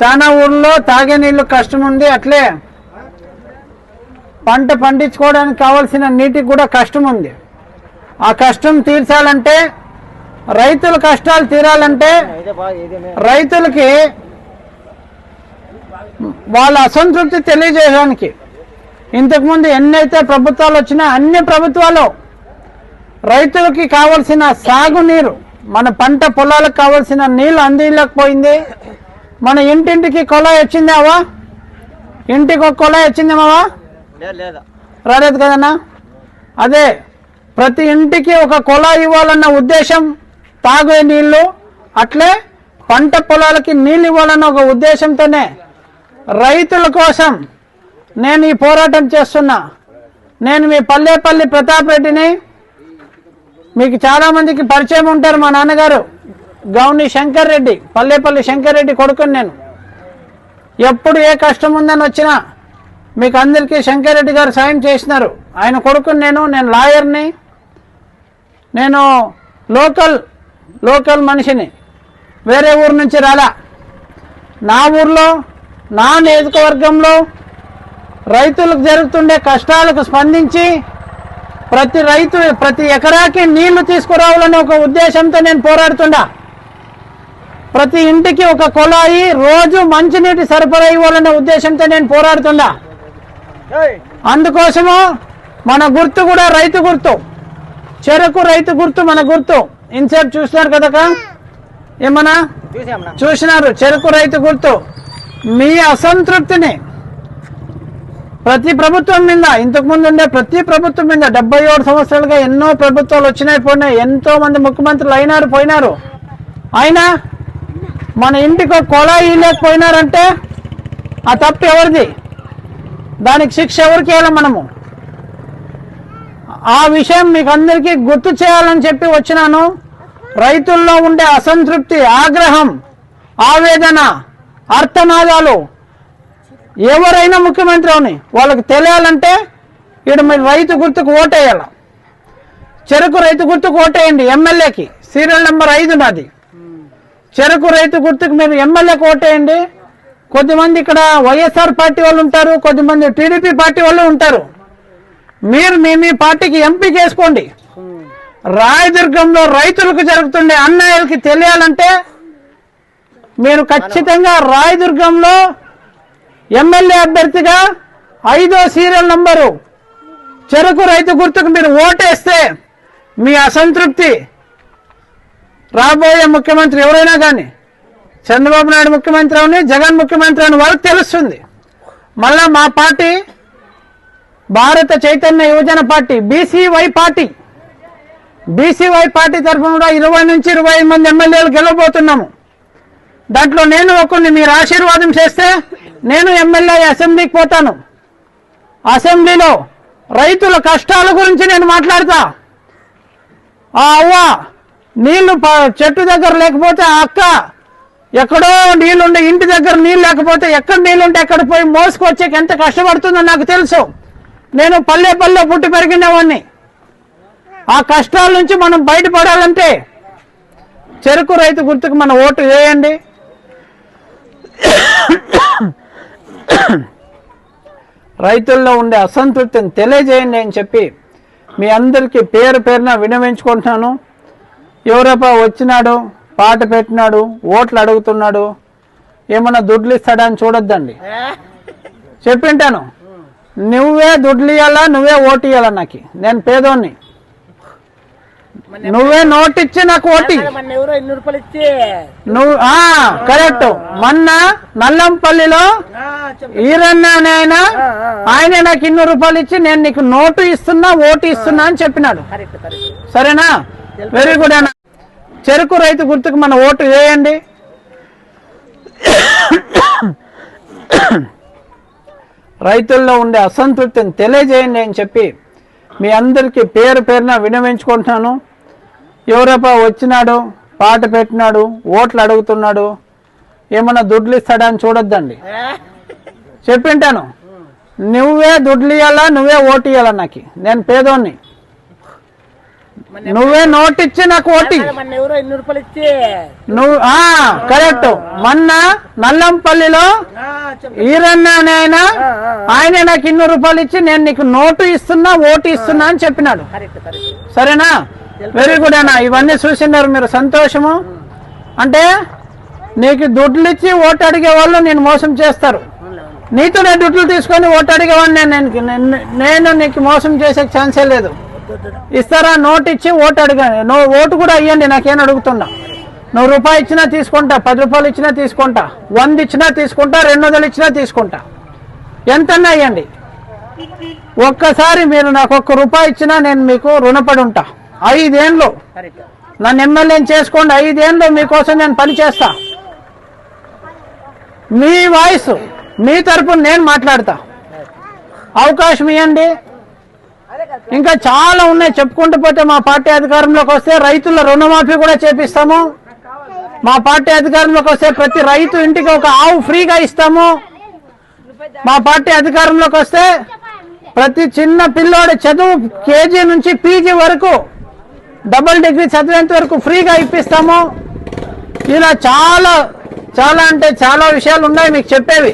చాలా ఊర్లో తాగే నీళ్ళు కష్టం ఉంది అట్లే పంట పండించుకోవడానికి కావాల్సిన నీటికి కూడా కష్టం ఉంది. ఆ కష్టం తీర్చాలంటే రైతుల కష్టాలు తీరాలంటే రైతులకి వాళ్ళ అసంతృప్తి తెలియజేయడానికి. ఇంతకుముందు ఎన్నైతే ప్రభుత్వాలు వచ్చినా అన్ని ప్రభుత్వాలు రైతులకి కావలసిన సాగునీరు మన పంట పొలాలకు కావలసిన నీళ్ళు అందించలేకపోయింది మన ఇంటింటికి కొలాయి వచ్చిందావా ఇంటికి ఒక కొలాయి వచ్చిందేమావా లేదా రాలేదు కదన్నా? అదే ప్రతి ఇంటికి ఒక కొలాయి ఇవ్వాలన్న ఉద్దేశం తాగే నీళ్ళు అట్లే పంట పొలాలకి నీళ్ళు ఇవ్వాలన్న ఒక ఉద్దేశంతోనే రైతుల కోసం నేను ఈ పోరాటం చేస్తున్నా. నేను మీ పల్లెపల్లి ప్రతాప్ రెడ్డిని మీకు చాలా మందికి పరిచయం ఉంటారు మా నాన్నగారు. గౌని శంకర్ రెడ్డి పల్లెపల్లి శంకర్ రెడ్డి కొడుకుని నేను. ఎప్పుడు ఏ కష్టం ఉందని వచ్చినా మీకు అందరికీ శంకర్ రెడ్డి గారు సాయం చేసినారు. ఆయన కొడుకుని నేను నేను లాయర్ని నేను లోకల్ లోకల్ మనిషిని. వేరే ఊరు నుంచి రాలా. నా ఊర్లో నా నియోజకవర్గంలో రైతులకు జరుగుతుండే కష్టాలకు స్పందించి ప్రతి రైతు ప్రతి ఎకరాకి నీళ్ళు తీసుకురావాలనే ఒక ఉద్దేశంతో నేను పోరాడుతుండా. ప్రతి ఇంటికి ఒక కుళాయి రోజు మంచినీటి సరఫరా ఇవ్వాలనే ఉద్దేశంతో నేను పోరాడుతుండా అందుకోసము మన గుర్తు కూడా రైతు గుర్తు. చెరకు రైతు గుర్తు మన గుర్తు. ఇన్సేపు చూసినారు కదా ఏమన్నా? చూసాం చూసినారు. చెరుకు రైతు గుర్తు. మీ అసంతృప్తిని ప్రతి ప్రభుత్వం మీద ఇంతకు ముందు ఉండే ప్రతి ప్రభుత్వం మీద డెబ్బై ఏడు సంవత్సరాలుగా ఎన్నో ప్రభుత్వాలు వచ్చినాయి పోయినాయి. ఎంతో మంది ముఖ్యమంత్రులు అయినారు పోయినారు. అయినా మన ఇంటికి కొళాయి లేకపోయినారంటే ఆ తప్పు ఎవరిది? దానికి శిక్ష ఎవరికి వేయాలి మనము? ఆ విషయం మీకు అందరికీ గుర్తు చేయాలని చెప్పి వచ్చినాను. రైతుల్లో ఉండే అసంతృప్తి ఆగ్రహం ఆవేదన అర్థనాదాలు ఎవరైనా ముఖ్యమంత్రి అని వాళ్ళకి తెలియాలంటే ఇక్కడ మీరు రైతు గుర్తుకు ఓటేయాల. చెరుకు రైతు గుర్తుకు ఓటేయండి ఎమ్మెల్యేకి. సీరియల్ నెంబర్ ఐదు నాది. చెరుకు రైతు గుర్తుకు మీరు ఎమ్మెల్యేకి ఓటేయండి కొద్దిమంది ఇక్కడ వైఎస్ఆర్ పార్టీ వాళ్ళు ఉంటారు కొద్దిమంది టీడీపీ పార్టీ వాళ్ళు ఉంటారు. మీరు మీ మీ పార్టీకి ఎంపీ చేసుకోండి. రాయదుర్గంలో రైతులకు జరుగుతుండే అన్యాయాలకి తెలియాలంటే మీరు ఖచ్చితంగా రాయదుర్గంలో ఎమ్మెల్యే అభ్యర్థిగా ఐదో సీరియల్ నంబరు చెరుకు రైతు గుర్తుకు మీరు ఓటేస్తే మీ అసంతృప్తి. రాబోయే ముఖ్యమంత్రి ఎవరైనా కానీ చంద్రబాబు నాయుడు ముఖ్యమంత్రి అవని జగన్ ముఖ్యమంత్రి అని వారికి తెలుస్తుంది. మళ్ళా మా party Bharat Chaitanya Yuvajana party BCY party. BCY party తరఫున కూడా ఇరవై నుంచి ఇరవై మంది ఎమ్మెల్యేలు గెలవబోతున్నాము. దాంట్లో నేను ఒకరిని మీరు ఆశీర్వాదం చేస్తే నేను ఎమ్మెల్యే అసెంబ్లీకి పోతాను. అసెంబ్లీలో రైతుల కష్టాల గురించి నేను మాట్లాడతా. ఆ అవ్వ నీళ్ళు ప- చెట్టు దగ్గర లేకపోతే అక్క ఎక్కడో నీళ్ళుండే ఇంటి దగ్గర నీళ్ళు లేకపోతే ఎక్కడ నీళ్ళుంటే ఎక్కడ పోయి మోసుకొచ్చేకి ఎంత కష్టపడుతుందో నాకు తెలుసు. నేను పల్లె పల్లె పుట్టి పెరిగినవాడిని ఆ కష్టాల నుంచి మనం బయటపడాలంటే చెరుకు రైతు గుర్తుకు మన ఓటు వేయండి. రైతుల్లో ఉండే అసంతృప్తిని తెలియజేయండి అని చెప్పి మీ అందరికీ పేరు పేరున వినవించుకుంటున్నాను. ఎవరప్ప వచ్చినాడు? పాట పెట్టినాడు? ఓట్లు అడుగుతున్నాడు? ఏమన్నా దుడ్లు ఇస్తాడా అని చూడొద్దండి. చెప్పింటాను. నువ్వే దుడ్లు ఇవ్వాలా నువ్వే ఓటు ఇవ్వాలా నాకు? నేను పేదోన్ని. నువ్వే నోటిచ్చి నాకు ఓటి. ఇచ్చి? నువ్వు కరెక్ట్. మొన్న నల్లంపల్లిలో. ఈరన్న ఆయన ఆయన నాకు ఇన్ని రూపాయలు ఇచ్చి నేను నీకు నోటు ఇస్తున్నా ఓటు ఇస్తున్నా అని చెప్పినాడు. సరేనా? వెరీ గుడ్ అన్న. చెరుకు రైతు గుర్తుకు మన ఓటు వేయండి. రైతుల్లో ఉండే అసంతృప్తిని తెలియజేయండి అని చెప్పి మీ అందరికీ పేరు పేరున వినవించుకుంటున్నాను. ఎవరప్ప వచ్చినాడు పాట పెట్టినాడు ఓట్లు అడుగుతున్నాడు ఏమన్నా దుడ్లు ఇస్తాడా అని చూడొద్దండి. చెప్పింటాను. నువ్వే దుడ్లు ఇవ్వాలా నువ్వే ఓటు ఇవ్వాలా నాకు? నేను పేదోన్ని. నువ్వే నోట్ ఇచ్చి నాకు ఓటి ఎవరో రూపాయలు ఇచ్చి? నువ్వు ఆ కరెక్ట్. మొన్న నల్లంపల్లిలో ఈరన్న అనే ఆయన ఆయన నాకు ఇన్ని రూపాయలు ఇచ్చి నేను నీకు నోటు ఇస్తున్నా ఓటు ఇస్తున్నా అని చెప్పినాడు. సరేనా? వెరీ గుడ్ అన్న ఇవన్నీ చూసినారు మీరు సంతోషము. అంటే నీకు దుడ్లు ఇచ్చి ఓటు అడిగే వాళ్ళు నేను మోసం చేస్తారు. అవును. నీతోనే దుడ్లు తీసుకొని ఓటు అడిగేవాడిని నేను నేను- నేను నీకు మోసం చేసే ఛాన్సే లేదు. ఇస్తారా? నోట్ ఇచ్చి ఓటు అడగండి నువ్వు ఓటు కూడా ఇవ్వండి నాకేం అడుగుతున్నా. నువ్వు రూపాయి ఇచ్చినా తీసుకుంటా పది రూపాయలు ఇచ్చినా తీసుకుంటా వంద ఇచ్చినా తీసుకుంటా రెండు వందలు ఇచ్చినా తీసుకుంటా. ఎంతన్నా ఇవ్వండి ఒక్కసారి మీరు నాకు ఒక్క రూపాయి ఇచ్చినా నేను మీకు రుణపడి ఉంటా. ఐదేళ్ళు కరెక్ట్ నన్ను ఎమ్మెల్యేని చేసుకోండి ఐదేళ్ళు మీకోసం నేను పని చేస్తా. మీ వాయిస్ మీ తరపున నేను మాట్లాడతా. అవకాశం ఇవ్వండి ఇంకా చాలా ఉన్నాయి. చెప్పుకుంటూ పోతే మా పార్టీ అధికారంలోకి వస్తే రైతుల రుణమాఫీ కూడా చేపిస్తాము. మా పార్టీ అధికారంలోకి వస్తే ప్రతి రైతు ఇంటికి ఒక ఆవు ఫ్రీగా ఇస్తాము. మా పార్టీ అధికారంలోకి వస్తే ప్రతి చిన్న పిల్లోడి చదువు కేజీ నుంచి పీజీ వరకు డబుల్ డిగ్రీ చదివేంత వరకు ఫ్రీగా ఇప్పిస్తాము. ఇలా చాలా చాలా అంటే చాలా విషయాలు ఉన్నాయి మీకు చెప్పేవి.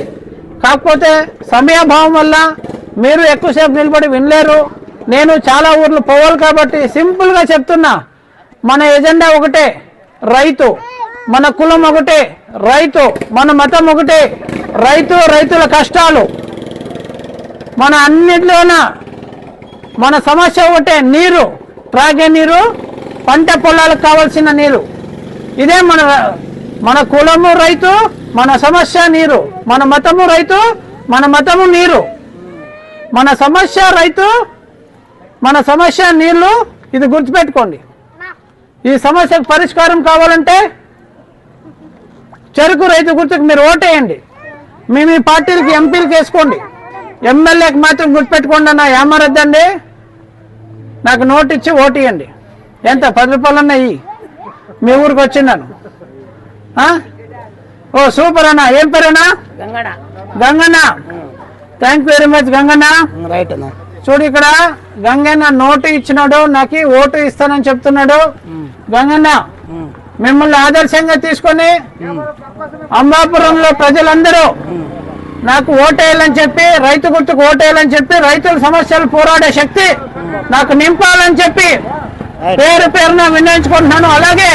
కాకపోతే సమయాభావం వల్ల మీరు ఎక్కువసేపు నిలబడి వినలేరు. నేను చాలా ఊర్లు పోవాలి కాబట్టి సింపుల్గా చెప్తున్నా. మన ఎజెండా ఒకటే రైతు. మన కులం ఒకటే రైతు. మన మతం ఒకటే రైతు రైతుల కష్టాలు. మన అన్నిటిలోన? మన సమస్య ఒకటే నీరు. త్రాగే నీరు పంట పొలాలకు కావాల్సిన నీరు. ఇదే మన మన కులము రైతు మన సమస్య నీరు. మన మతము రైతు మన మతము నీరు. మన సమస్య రైతు మన సమస్య నీళ్ళు ఇది గుర్తుపెట్టుకోండి. ఈ సమస్యకు పరిష్కారం కావాలంటే చెరుకు రైతు గుర్తుకు మీరు ఓటేయండి. మీ మీ పార్టీలకి ఎంపీలకి వేసుకోండి. ఎమ్మెల్యేకి మాత్రం గుర్తుపెట్టుకోండి అన్న ఏమరద్దండి నాకు నోట్ ఇచ్చి ఓటు ఇవ్వండి ఎంత? పది రూపాయలు ఉన్నాయి మీ ఊరికి వచ్చిన్నాను ఆ? ఓ సూపర్ అన్న. ఏం పేరేనా Gangada Ganganna. Thank you very much Ganganna. Right అన్న. చూడు ఇక్కడ గంగన్న నోటు ఇచ్చినాడు నాకు ఓటు ఇస్తానని చెప్తున్నాడు. గంగన్న మిమ్మల్ని ఆదర్శంగా తీసుకొని అంబాపురంలో ప్రజలందరూ నాకు ఓటేయాలని చెప్పి రైతు గుర్తుకు ఓటేయాలని చెప్పి రైతుల సమస్యలు పోరాడే శక్తి నాకు నింపాలని చెప్పి పేరు పేరున వినియోగించుకుంటున్నాను. అలాగే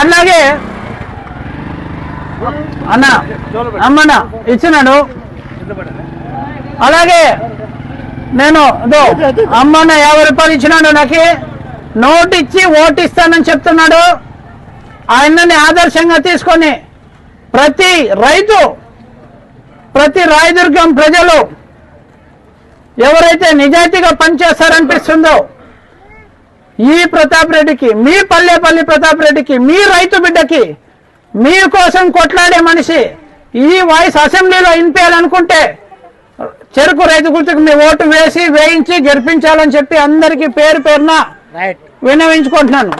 అలాగే అన్న అమ్మన్న ఇచ్చినాడు. అలాగే నేను అమ్మన్న యాభై రూపాయలు ఇచ్చినాడు నాకు. నోటు ఇచ్చి ఓటు ఇస్తానని చెప్తున్నాడు. ఆయనని ఆదర్శంగా తీసుకొని ప్రతి రైతు ప్రతి రాయదుర్గం ప్రజలు ఎవరైతే నిజాయితీగా పనిచేస్తారనిపిస్తుందో ఈ ప్రతాప్ రెడ్డికి మీ పల్లెపల్లి ప్రతాప్ రెడ్డికి మీ రైతు బిడ్డకి మీ కోసం కొట్లాడే మనిషి ఈ వాయిస్ అసెంబ్లీలో వినిపించాలనుకుంటే చెరుకు రైతు గుర్తుకు మీ ఓటు వేసి వేయించి గెలిపించాలని చెప్పి అందరికీ పేరు పేరున రైట్ విన్నవించుకుంటున్నాను.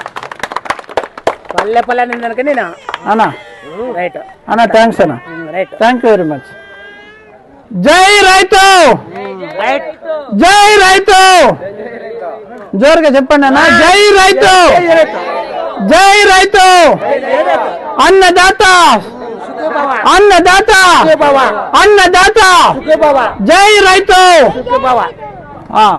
పల్లె పల్లె నిందనక నేను. అన్న. రైట్ అన్న థ్యాంక్స్ అన్న. Right thank you very much జై రైతు! జై రైతు! జోరుగా చెప్పండి అన్న. జై రైతు! జై రైతు! అన్నదాత! అన్నదాత. అన్నదాత. జై రైతు.